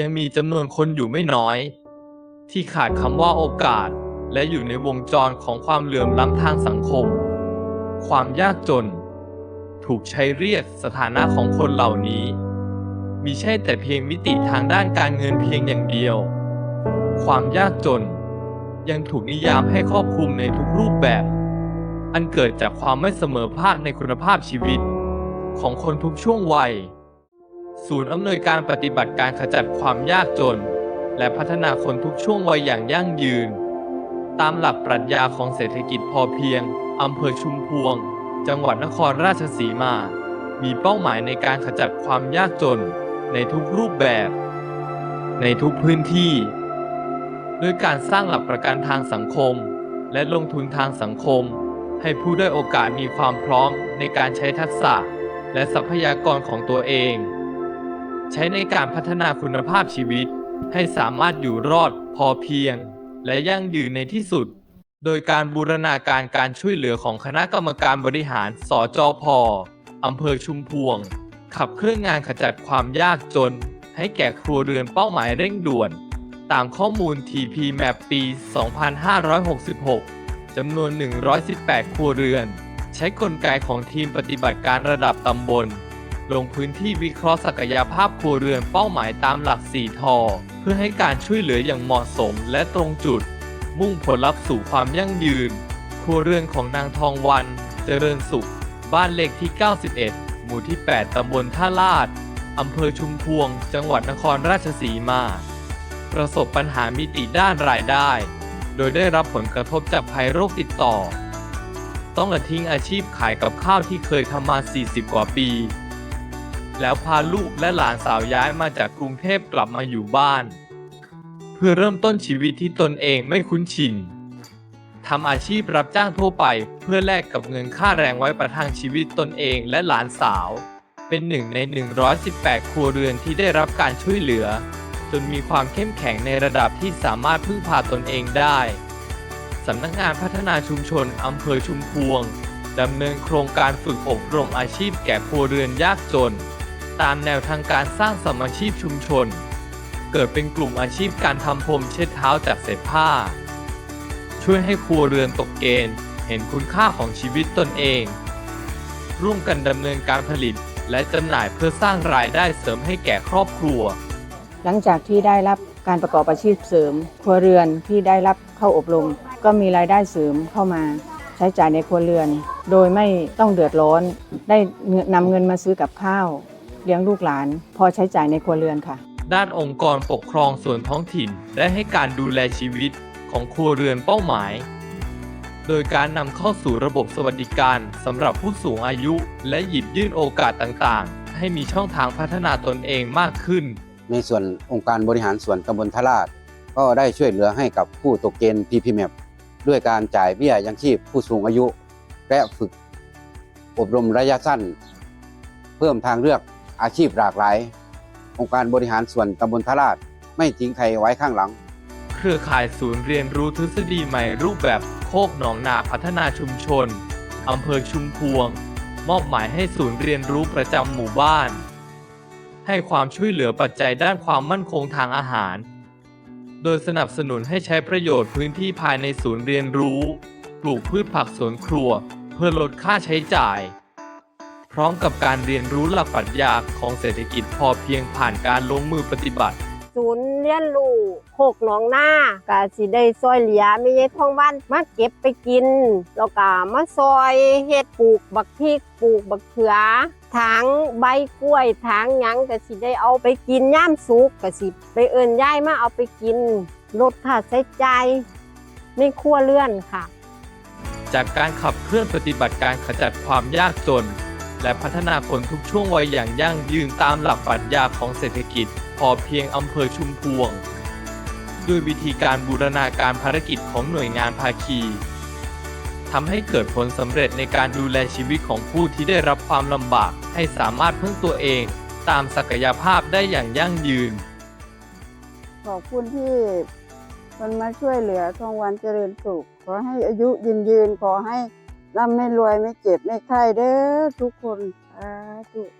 ยังมีจำนวนคนอยู่ไม่น้อย ที่ขาดคำว่าโอกาส และอยู่ในวงจรของความเหลื่อมล้ำทางสังคม ความยากจน ถูกใช้เรียกสถานะของคนเหล่านี้มีใช่แต่เพียงมิติทางด้านการเงินเพียงอย่างเดียว ความยากจน ยังถูกนิยามให้ครอบคลุมในทุกรูปแบบ อันเกิดจากความไม่เสมอภาคในคุณภาพชีวิต ของคนทุกช่วงวัย ศูนย์อำนวยการปฏิบัติการขจัดความยากจน และพัฒนาคนทุกช่วงวัยอย่างยั่งยืน ตามหลักปรัชญาของเศรษฐกิจพอเพียงอำเภอชุมพวง จังหวัดนครราชสีมา มีเป้าหมายในการขจัดความยากจนในทุกรูปแบบ ในทุกพื้นที่ด้วยการสร้างหลักประกันทางสังคม และลงทุนทางสังคม ให้ผู้ได้โอกาสมีความพร้อมในการใช้ทักษะ และทรัพยากรของตัวเอง ใช้ในการพัฒนาคุณภาพชีวิต ให้สามารถอยู่รอดพอเพียง และยั่งยืนในที่สุด โดยการบูรณาการการช่วยเหลือของคณะกรรมการบริหารสจพอำเภอชุมพวง ขับเคลื่อนงานขจัดความยากจน ให้แก่ครัวเรือนเป้าหมายเร่งด่วน ตามข้อมูล TP Map ปี 2566 จำนวน 118 ครัวเรือน ใช้กลไกของทีมปฏิบัติการระดับตำบล ลงพื้นที่วิเคราะห์ศักยภาพครัวเรือนเป้าหมายตามหลัก 4 ทอ เพื่อให้การช่วยเหลืออย่างเหมาะสมและตรงจุด มุ่งผลลัพธ์สู่ความยั่งยืน ครัวเรือนของนางทองวัน เจริญสุข บ้านเลขที่ 91 หมู่ที่ 8 ตำบลท่าลาด อำเภอชุมพวง จังหวัดนครราชสีมา ประสบปัญหามิติด้านรายได้ โดยได้รับผลกระทบจากภัยโรคติดต่อ ต้องละทิ้งอาชีพขายกับข้าวที่เคยทำมา 40 กว่าปี แล้วพาลูกและหลานสาวย้ายมาจากกรุงเทพกลับมาอยู่บ้าน เพื่อเริ่มต้นชีวิตที่ตนเองไม่คุ้นชินทำอาชีพรับจ้างทั่วไปเพื่อแลกกับเงินค่าแรงไว้ประทังชีวิตตนเองและหลานสาว เป็นหนึ่งใน 118 ครัวเรือนที่ได้รับการช่วยเหลือ จนมีความเข้มแข็งในระดับที่สามารถพึ่งพาตนเองได้สำนักงานพัฒนาชุมชนอำเภอชุมพวงดำเนินโครงการฝึกอบรมอาชีพแก่ครัวเรือนยากจน ตามแนวทางการสร้างสมอาชีพชุมชน เกิดเป็นกลุ่มอาชีพการทำพรมเช็ดเท้าจากเศษผ้า ช่วยให้ครัวเรือนตกเกณฑ์ เห็นคุณค่าของชีวิตตนเอง ร่วมกันดำเนินการผลิตและจำหน่ายเพื่อสร้างรายได้เสริมให้แก่ครอบครัว หลังจากที่ได้รับการประกอบอาชีพเสริม ครัวเรือนที่ได้รับเข้าอบรม ก็มีรายได้เสริมเข้ามาใช้จ่ายในครัวเรือน โดยไม่ต้องเดือดร้อน ได้นำเงินมาซื้อกับข้าว เลี้ยงลูกหลาน พอใช้จ่ายในครัวเรือนค่ะ ด้านองค์กรปกครองส่วนท้องถิ่น ได้ให้การดูแลชีวิตของครัวเรือนเป้าหมาย โดยการนำเข้าสู่ระบบสวัสดิการสำหรับผู้สูงอายุ และหยิบยื่นโอกาสต่างๆ ให้มีช่องทางพัฒนาตนเองมากขึ้น ในส่วนองค์การบริหารส่วนตำบลทราช ก็ได้ช่วยเหลือให้กับผู้ตกเกณฑ์ PPMAP ด้วยการจ่ายเบี้ยยังชีพผู้สูงอายุ และฝึก อบรมระยะสั้น เพิ่มทางเลือก อาชีพหลากหลาย องค์การบริหารส่วนตำบลทราชไม่ทิ้งใครไว้ข้างหลัง เครือข่ายศูนย์เรียนรู้ทฤษฎีใหม่รูปแบบโคกหนองนาพัฒนาชุมชน อำเภอชุมพวง มอบหมายให้ศูนย์เรียนรู้ประจำหมู่บ้าน ให้ความช่วยเหลือปัจจัยด้านความมั่นคงทางอาหาร โดยสนับสนุนให้ใช้ประโยชน์พื้นที่ภายในศูนย์เรียนรู้ ปลูกพืชผักสวนครัว เพื่อลดค่าใช้จ่าย พร้อมกับการเรียนรู้หลักปรัชญาของเศรษฐกิจพอเพียงผ่านการลงมือปฏิบัติ ศูนย์เรียนรู้โคกหนองหน้าก็สิได้ซอยเหลียไม่ใช่ท้องบ้านมาเก็บไปกิน แล้วก็มาซอยเฮ็ดปลูกบักพริกปลูกบักเขือถางใบกล้วยถางหยังก็สิได้เอาไปกินย่ามสุกก็สิ ไปเอิ้นยายมาเอาไปกินลดค่าใช้จ่ายในครัวเรือนค่ะ จากการขับเคลื่อนปฏิบัติการขจัดความยากจน และพัฒนาคนทุกช่วงวัยอย่างยั่งยืนตามหลักปรัชญาของเศรษฐกิจ พอเพียงอำเภอชุมพวง ด้วยวิธีการบูรณาการภารกิจของหน่วยงานภาคีทำให้เกิดผลสำเร็จในการดูแลชีวิตของผู้ที่ได้รับความลำบาก ให้สามารถพึ่งตัวเองตามศักยภาพได้อย่างยั่งยืน ขอบคุณที่มันมาช่วยเหลือทองวันเจริญสุข ขอให้อายุยืนยืนขอให้ ร่ำไม่รวยไม่เจ็บไม่ไข้เด้อทุกคนสาธุ